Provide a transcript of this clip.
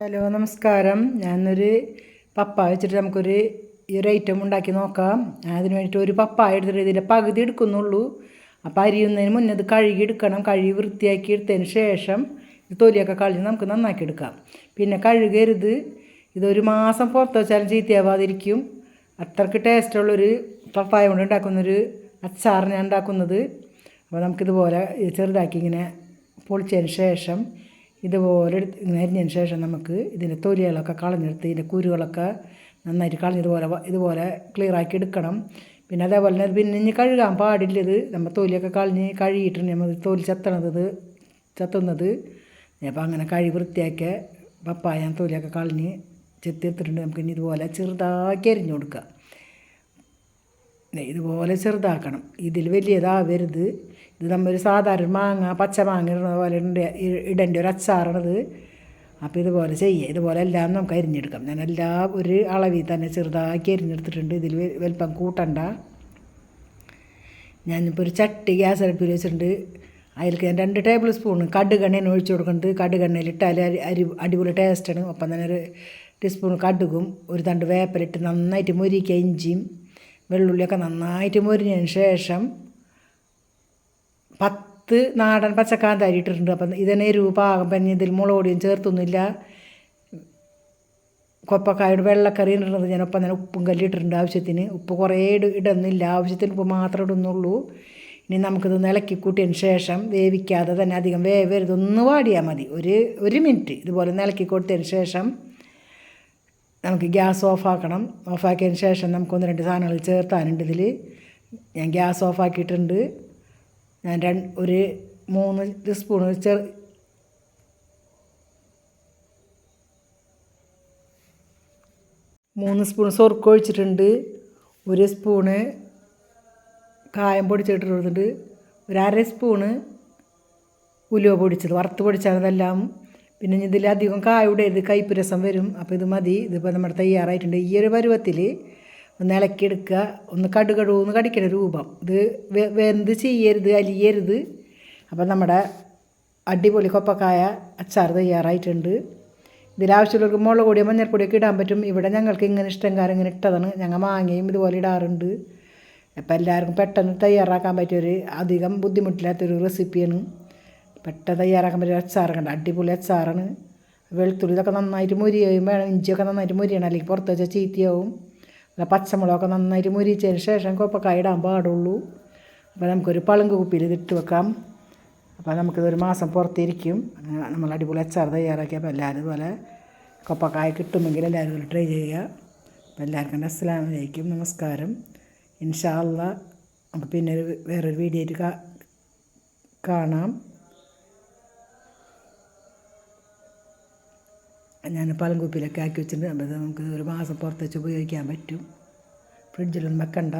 Hello നമസ്കാരം. ഞാനൊരു പപ്പായ വെച്ചിട്ട് നമുക്കൊരു ഈ ഒരു ഐറ്റം ഉണ്ടാക്കി നോക്കാം. അതിന് വേണ്ടിയിട്ട് ഒരു പപ്പായ എടുത്തിട്ട് ഇതിന്റെ പകുതി എടുക്കുന്നുള്ളൂ. അപ്പോൾ അരിയുന്നതിന് മുന്നേ അത് കഴുകി എടുക്കണം. കഴുകി വൃത്തിയാക്കി എടുത്തതിന് ശേഷം ഇത് തൊലിയൊക്കെ കളഞ്ഞ് നമുക്ക് നന്നാക്കി എടുക്കാം. പിന്നെ കഴുകരുത്. ഇതൊരു മാസം പുറത്ത് വെച്ചാലും ചീത്തയാവാതിരിക്കും. അത്രയ്ക്ക് ടേസ്റ്റുള്ളൊരു പപ്പായ കൊണ്ട് ഉണ്ടാക്കുന്നൊരു അച്ചാർ ഞാൻ ഉണ്ടാക്കുന്നത്. അപ്പോൾ നമുക്കിതുപോലെ ചെറുതാക്കി ഇങ്ങനെ പൊളിച്ചതിന് ശേഷം ഇതുപോലെ എടുത്ത് അരിഞ്ഞതിന് ശേഷം നമുക്ക് ഇതിന്റെ തൊലികളൊക്കെ കളഞ്ഞെടുത്ത് ഇതിന്റെ കുരുകളൊക്കെ നന്നായിട്ട് കളഞ്ഞ് ഇതുപോലെ ഇതുപോലെ ക്ലിയറാക്കി എടുക്കണം. പിന്നെ അതേപോലെ തന്നെ പിന്നെ ഇനി കഴുകാൻ പാടില്ല ഇത്. നമ്മൾ തൊലിയൊക്കെ കളഞ്ഞ് കഴുകിയിട്ടുണ്ട് നമ്മൾ തൊലി ചത്തണത് ഇത് ചത്തുന്നത്. അപ്പോൾ അങ്ങനെ കഴുകി വൃത്തിയാക്കിയ പപ്പായ തൊലിയൊക്കെ കളഞ്ഞ് ചെത്തിയെടുത്തിട്ടുണ്ട്. നമുക്ക് ഇനി ഇതുപോലെ ചെറുതാക്കി അരിഞ്ഞു കൊടുക്കുക ഇതുപോലെ ചെറുതാക്കണം. ഇതിൽ വലിയതാവരുത്. ഇത് നമ്മൊരു സാധാരണ മാങ്ങ പച്ച മാങ്ങ ഇടുന്ന പോലെ ഇടേണ്ട ഇടേണ്ട ഒരു അച്ചാറാണത്. അപ്പോൾ ഇതുപോലെ ചെയ്യുക ഇതുപോലെ എല്ലാം നമുക്ക് അരിഞ്ഞെടുക്കാം. ഞാൻ എല്ലാം ഒരു അളവിൽ തന്നെ ചെറുതാക്കി അരിഞ്ഞെടുത്തിട്ടുണ്ട്. ഇതിൽ വലിപ്പം കൂട്ടണ്ട. ഞാനിപ്പോൾ ഒരു ചട്ടി ഗ്യാസ് അടുപ്പിൽ വെച്ചിട്ടുണ്ട്. അതിലേക്ക് ഞാൻ രണ്ട് ടേബിൾ സ്പൂൺ കടുകെണ്ണയാണ് ഒഴിച്ച് കൊടുക്കുന്നത്. കടുകെണ്ണയിലിട്ടാൽ അരി അരി അടിപൊളി ടേസ്റ്റാണ് ഒപ്പം തന്നെ ഒരു ടീസ്പൂൺ കടുകും ഒരു തണ്ട് വേപ്പലിട്ട് നന്നായിട്ട് മുരിക്കുക ഇഞ്ചിയും വെള്ളുള്ളിയൊക്കെ നന്നായിട്ട് മുരിഞ്ഞതിന് ശേഷം പത്ത് നാടൻ പച്ചക്കാന്താരി ഇട്ടിട്ടുണ്ട് അപ്പം രൂപ ആകും പിന്നെ ഇതിൽ മുളകൊടിയും ചേർത്തൊന്നുമില്ല. കൊപ്പക്കായുടെ വെള്ളക്കറി ഇടുന്നത് ഞാൻ ഒപ്പം തന്നെ ഉപ്പും കല്ലിട്ടിട്ടുണ്ട് ആവശ്യത്തിന്. ഉപ്പ് കുറേ ഇട- ഇടുന്നില്ല ആവശ്യത്തിന് ഉപ്പ് മാത്രം ഇടുന്നുള്ളൂ. ഇനി നമുക്കിത് ഇളക്കി കൂട്ടിയതിന് ശേഷം വേവിക്കാതെ തന്നെ അധികം വേവരുത്. ഒന്ന് വാടിയാൽ മതി. ഒരു ഒരു മിനിറ്റ് ഇതുപോലെ ഒന്ന് ഇളക്കി കൊടുത്തതിന് ശേഷം നമുക്ക് ഗ്യാസ് ഓഫാക്കണം. ഓഫാക്കിയതിന് ശേഷം നമുക്കൊന്ന് രണ്ട് സാധനങ്ങൾ ചേർത്താനുണ്ട് ഇതിൽ ഞാൻ ഗ്യാസ് ഓഫാക്കിയിട്ടുണ്ട്. ഞാൻ രണ്ട് ഒരു മൂന്ന് സ്പൂണ് ചെറു മൂന്ന് സ്പൂൺ സ്വർക്ക് ഒഴിച്ചിട്ടുണ്ട്. ഒരു സ്പൂണ് കായം പൊടിച്ചിട്ടിട്ടുണ്ട്. ഒരു അര സ്പൂണ് ഉലുവ പൊടിച്ചത്. വറുത്ത് പൊടിച്ചതെല്ലാം പിന്നെ ഇതിലധികം കായ ഇടരുത് കയ്പ്പ് രസം വരും. അപ്പോൾ ഇത് മതി. ഇതിപ്പോൾ നമ്മുടെ തയ്യാറായിട്ടുണ്ട്. ഈ ഒരു പരുവത്തിൽ ഒന്ന് ഇളക്കിയെടുക്കുക ഒന്ന് കടുകടുവെന്ന് കടിക്കണ രൂപം. ഇത് വെന്ത് ചെയ്യരുത് അലിയരുത്. അപ്പം നമ്മുടെ അടിപൊളി കൊപ്പക്കായ അച്ചാർ തയ്യാറായിട്ടുണ്ട്. ഇതിലാവശ്യമുള്ളവർക്ക് മുളക് പൊടിയോ മഞ്ഞൾപ്പൊടിയൊക്കെ ഇടാൻ പറ്റും. ഇവിടെ ഞങ്ങൾക്ക് ഇങ്ങനെ ഇഷ്ടം കാരണം ഇങ്ങനെ ഇട്ടതാണ്. ഞങ്ങൾ മാങ്ങയും ഇതുപോലെ ഇടാറുണ്ട്. അപ്പം എല്ലാവർക്കും പെട്ടെന്ന് തയ്യാറാക്കാൻ പറ്റിയൊരു അധികം ബുദ്ധിമുട്ടില്ലാത്തൊരു റെസിപ്പിയാണ്. പെട്ടെന്ന് തയ്യാറാക്കാൻ പറ്റിയ അച്ചാർ കണ്ട? അടിപൊളി അച്ചാറാണ്. വെളുത്തുള്ളി ഇതൊക്കെ നന്നായിട്ട് മുരിയും വേണം. ഇഞ്ചിയൊക്കെ നന്നായിട്ട് മുരിയണം. അല്ലെങ്കിൽ പുറത്ത് വെച്ചാൽ ചീത്തയാവും. അല്ല പച്ചമുളകൊക്കെ നന്നായിട്ട് മുരിച്ചതിന് ശേഷം കൊപ്പക്കായ ഇടാൻ പാടുള്ളൂ. അപ്പോൾ നമുക്കൊരു പളുങ്ക് കുപ്പിയിൽ ഇതിട്ട് വെക്കാം. അപ്പോൾ നമുക്കിതൊരു മാസം പുറത്തിരിക്കും. നമ്മൾ അടിപൊളി അച്ചാർ തയ്യാറാക്കിയപ്പോൾ എല്ലാവരും ഇതുപോലെ കൊപ്പക്കായ കിട്ടുമെങ്കിൽ എല്ലാവരും ട്രൈ ചെയ്യുക. അപ്പോൾ എല്ലാവർക്കും അസ്സലാമു വലൈക്കും നമസ്കാരം. ഇൻഷാല്ല നമുക്ക് പിന്നെ ഒരു വേറൊരു വീഡിയോ കാണാം. ഞാൻ പഴംകുപ്പിയിലൊക്കെ ആക്കി വെച്ചിട്ടുണ്ട്. അപ്പോൾ നമുക്ക് ഒരു മാസം പുറത്ത് വെച്ച് ഉപയോഗിക്കാൻ പറ്റും. ഫ്രിഡ്ജിലൊന്നും വെക്കണ്ട.